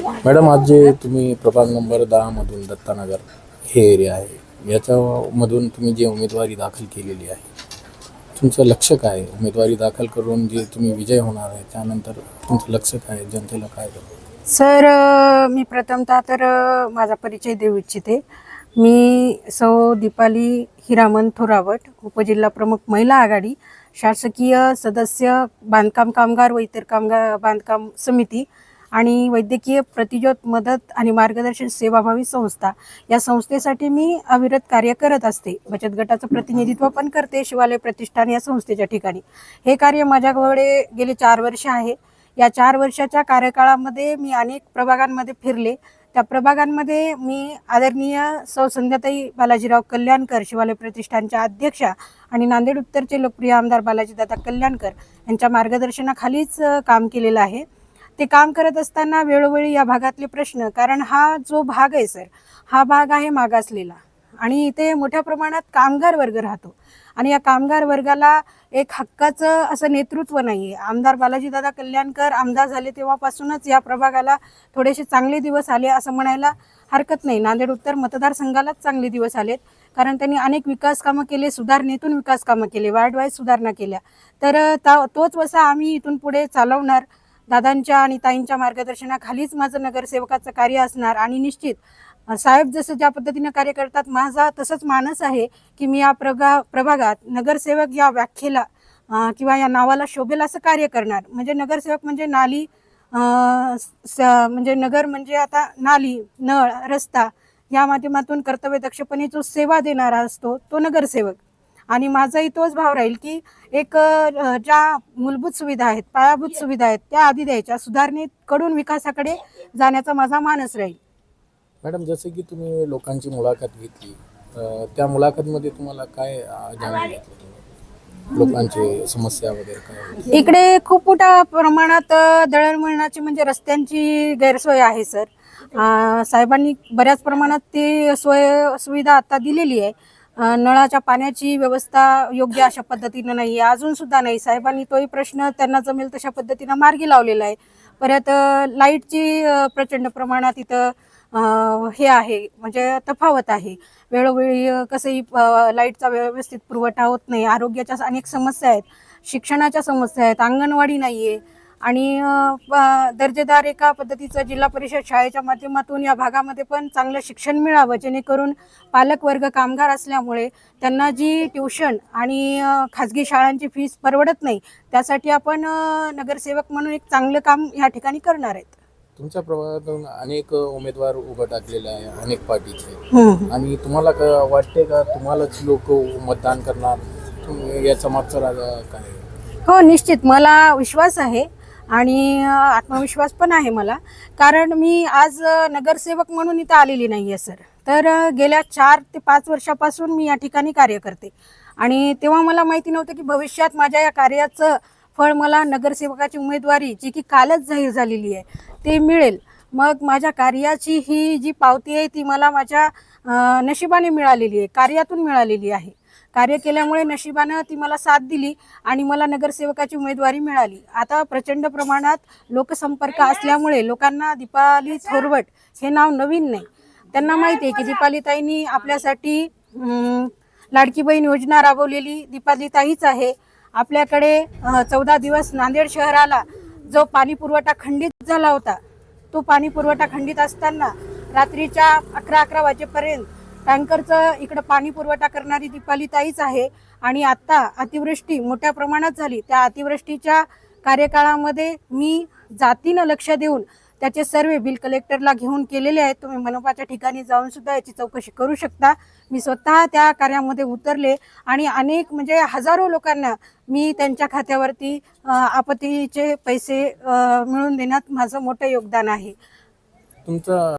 Madam आज जे तुम्ही प्रभाग नंबर दहामधून दत्तानगर हे एरिया आहे याच्यामधून तुम्ही जी उमेदवारी दाखल केलेली आहे तुमचं लक्ष काय उमेदवारी दाखल करून जे तुम्ही विजय होणार आहे त्यानंतर तुमचं लक्ष काय जनतेला काय सर मी प्रथमतः तर माझा परिचय देऊ इच्छिते. मी सौ दीपाली हिरामन थोरावट उपजिल्हा प्रमुख महिला आघाडी शासकीय सदस्य बांधकाम कामगार व इतर कामगार बांधकाम समिती आणि वैद्यकीय प्रतिज्योत मदत आणि मार्गदर्शन सेवाभावी संस्था. या संस्थेसाठी मी अविरत कार्य करत असते. बचत गटाचं प्रतिनिधित्व पण करते. शिवालय प्रतिष्ठान या संस्थेच्या ठिकाणी. हे कार्य माझ्याकडे गेले चार वर्ष आहे. या चार वर्षाच्या कार्यकाळामध्ये मी अनेक प्रभागांमध्ये फिरले. त्या प्रभागांमध्ये मी आदरणीय सौ संध्याताई बालाजीराव कल्याणकर शिवालय प्रतिष्ठानच्या अध्यक्षा आणि नांदेड उत्तरचे लोकप्रिय आमदार बालाजीदादा कल्याणकर यांच्या मार्गदर्शनाखालीच काम केलेलं आहे. ते काम करत असताना वेळोवेळी या भागातले प्रश्न कारण हा जो भाग आहे सर हा भाग आहे मागासलेला. आणि इथे मोठ्या प्रमाणात कामगार वर्ग राहतो. आणि या कामगार वर्गाला एक हक्काचं असं नेतृत्व नाही आहे आमदार बालाजीदादा कल्याणकर आमदार झाले तेव्हापासूनच या प्रभागाला थोडेसे चांगले दिवस आले असं म्हणायला हरकत नाही. नांदेड उत्तर मतदारसंघालाच चांगले दिवस आलेत. कारण त्यांनी अनेक विकास कामं केले सुधारणेतून विकास कामं केले वार्ड वाईज सुधारणा केल्या. तर ता- तोच वसा आम्ही इथून पुढे चालवणार. दादांच्या आणि ताईंच्या मार्गदर्शनाखालीच माझं नगरसेवकाचं कार्य असणार. आणि निश्चित साहेब जसं ज्या पद्धतीनं कार्य करतात माझा तसंच मानस आहे की मी या प्रगा प्रभागात नगरसेवक या व्याख्येला किंवा या नावाला शोभेल असं कार्य करणार. म्हणजे नगरसेवक म्हणजे नाली स म्हणजे नगर म्हणजे आता नाली नळ रस्ता या माध्यमातून कर्तव्यदक्षपणे जो सेवा देणारा असतो तो नगरसेवक. आणि माझाही तोच भाव राहील की एक ज्या मूलभूत सुविधा आहेत पायाभूत सुविधा आहेत त्या आधी द्यायच्या. सुधारणेकडून विकासाकडे जाण्याचा माझा मानस राहील. मॅडम जसं की तुम्ही लोकांची मुलाखत घेतली त्या मुलाखतीमध्ये तुम्हाला काय जाणून घेतलं लोकांची समस्या वगैरे? इकडे खूप मोठ्या प्रमाणात दळणवळणाची म्हणजे रस्त्यांची गैरसोय आहे सर. साहेबांनी बऱ्याच प्रमाणात ती सोय सुविधा आता दिलेली आहे. नळाच्या पाण्याची व्यवस्था योग्य अशा पद्धतीनं नाही आहे. अजून सुद्धा नाही साहेबांनी तोही प्रश्न त्यांना जमेल तशा पद्धतीनं मार्गी लावलेला आहे. परत लाईटची प्रचंड प्रमाणात इथं हे आहे. म्हणजे तफावत आहे. वेळोवेळी कसंही लाईटचा व्यवस्थित पुरवठा होत नाही. आरोग्याच्या अनेक समस्या आहेत. शिक्षणाच्या समस्या आहेत. अंगणवाडी नाही आहे आणि दर्जेदार एका पद्धतीचं जिल्हा परिषद शाळेच्या माध्यमातून या भागामध्ये पण चांगलं शिक्षण मिळावं जेणेकरून पालक वर्ग कामगार असल्यामुळे त्यांना जी ट्युशन आणि खाजगी शाळांची फीस परवडत नाही त्यासाठी आपण नगरसेवक म्हणून एक चांगलं काम या ठिकाणी करणार आहेत. तुमच्या प्रभागातून अनेक उमेदवार उभं टाकलेले आहे अनेक पार्टीचे. आणि तुम्हाला का वाटते का तुम्हालाच लोक मतदान करणार? याचा मागचा राग काय? हो निश्चित. मला विश्वास आहे. आणि आत्मविश्वास पण आहे मला. कारण मी आज नगरसेवक म्हणून इथं आलेली नाही आहे सर. तर गेल्या चार ते पाच वर्षापासून मी या ठिकाणी कार्य करते. आणि तेव्हा मला माहिती नव्हतं की भविष्यात माझ्या या कार्याचं फळ मला नगरसेवकाची उमेदवारी जी की कालच जाहीर झालेली आहे ते मिळेल. मग माझ्या कार्याची ही जी पावती आहे ती मला माझ्या नशिबाने मिळालेली आहे कार्यातून मिळालेली आहे. कार्य केल्यामुळे नशिबानं ती मला साथ दिली आणि मला नगरसेवकाची उमेदवारी मिळाली. आता प्रचंड प्रमाणात लोकसंपर्क असल्यामुळे लोकांना दीपाली थोरवट हे नाव नवीन नाही. त्यांना माहिती आहे की दीपालीताईंनी आपल्यासाठी लाडकी बहीण योजना राबवलेली दीपालीताईच आहे. आपल्याकडे चौदा दिवस नांदेड शहराला जो पाणी पुरवठा खंडित झाला होता तो पाणी पुरवठा खंडित असताना रात्रीच्या अकरा अकरा वाजेपर्यंत टँकरचं इकडं पाणी पुरवठा करणारी दीपाली ताईच आहे. आणि आत्ता अतिवृष्टी मोठ्या प्रमाणात झाली. त्या अतिवृष्टीच्या कार्यकाळामध्ये मी जातीनं लक्ष देऊन त्याचे सर्वे बिल कलेक्टरला घेऊन केलेले आहेत. तुम्ही मनपाच्या ठिकाणी जाऊन सुद्धा याची चौकशी करू शकता. मी स्वतः त्या कार्यामध्ये उतरले आणि अनेक म्हणजे हजारो लोकांना मी त्यांच्या खात्यावरती आपत्तीचे पैसे मिळवून देण्यात माझं मोठं योगदान आहे. तुमचं